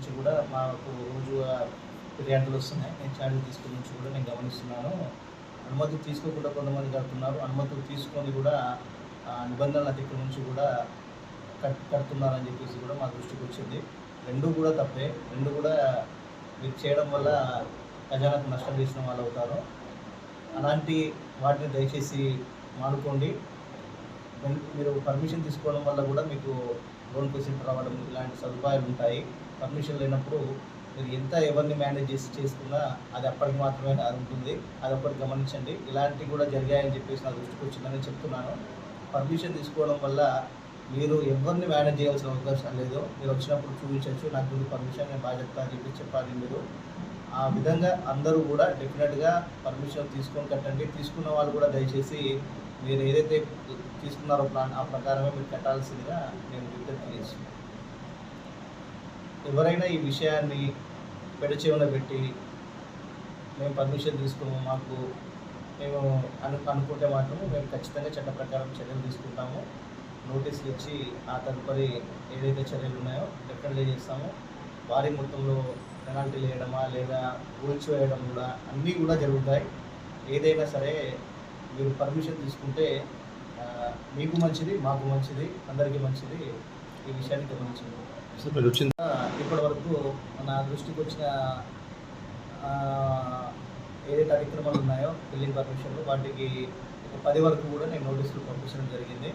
నుంచి కూడా మాకు రోజు ఫిర్యాదులు వస్తున్నాయి. నేను ఛార్జీలు తీసుకుని నుంచి కూడా నేను గమనిస్తున్నాను. అనుమతి తీసుకోకుండా కొంతమంది కడుతున్నారు. అనుమతులు తీసుకొని కూడా నిబంధనల నిబంధనల అతిక్రమించి కూడా కట్ కడుతున్నారని చెప్పేసి కూడా మా దృష్టికి వచ్చింది. రెండు కూడా తప్పే. రెండు కూడా మీరు చేయడం వల్ల ఖజానాకు నష్టం చేసిన వాళ్ళు అవుతారు. అలాంటి వాటిని దయచేసి మానుకోండి. మీరు పర్మిషన్ తీసుకోవడం వల్ల కూడా మీకు లోన్ ఫెసిలిటీ రావడం ఇలాంటి సదుపాయాలు ఉంటాయి. పర్మిషన్ లేనప్పుడు మీరు ఎంత ఎవరిని మేనేజ్ చేసి చేసుకున్నా అది అప్పటికి మాత్రమే ఉంటుంది. అది అప్పటికి గమనించండి. ఇలాంటివి కూడా జరిగాయని చెప్పేసి నా దృష్టికి వచ్చిందని చెప్తున్నాను. పర్మిషన్ తీసుకోవడం వల్ల మీరు ఎవరిని మేనేజ్ చేయాల్సిన అవకాశం లేదు. మీరు వచ్చినప్పుడు చూపించవచ్చు నాకు ముందు పర్మిషన్ నేను బాగా చెప్తా అని చెప్పి చెప్పాలి మీరు. ఆ విధంగా అందరూ కూడా డెఫినెట్గా పర్మిషన్ తీసుకొని కట్టండి. తీసుకున్న వాళ్ళు కూడా దయచేసి మీరు ఏదైతే తీసుకున్నారో ప్లాన్ ఆ ప్రకారమే మీరు కట్టాల్సిందిగా నేను విజ్ఞప్తి చేస్తున్నాను. ఎవరైనా ఈ విషయాన్ని పెడచెవున పెట్టి మేము పర్మిషన్ తీసుకున్నాము మాకు మేము అను అనుకుంటే మాత్రం మేము ఖచ్చితంగా చట్ట ప్రకారం చర్యలు తీసుకుంటాము. నోటీసులు ఇచ్చి ఆ తదుపరి ఏదైతే చర్యలు ఉన్నాయో డెఫినెట్గా చేస్తాము భారీ మొత్తంలో పెనాల్టీలు వేయడమా లేదా కూల్చివేయడం కూడా అన్నీ కూడా జరుగుతాయి. ఏదైనా సరే మీరు పర్మిషన్ తీసుకుంటే మీకు మంచిది మాకు మంచిది అందరికీ మంచిది. ఈ విషయాన్ని గమనించండి. ఇప్పటి వరకు నా దృష్టికి వచ్చిన ఏదైతే అతిక్రమాలు ఉన్నాయో బిల్డింగ్ పర్మిషన్లు వాటికి పది వరకు కూడా నేను నోటీసులు పంపించడం జరిగింది.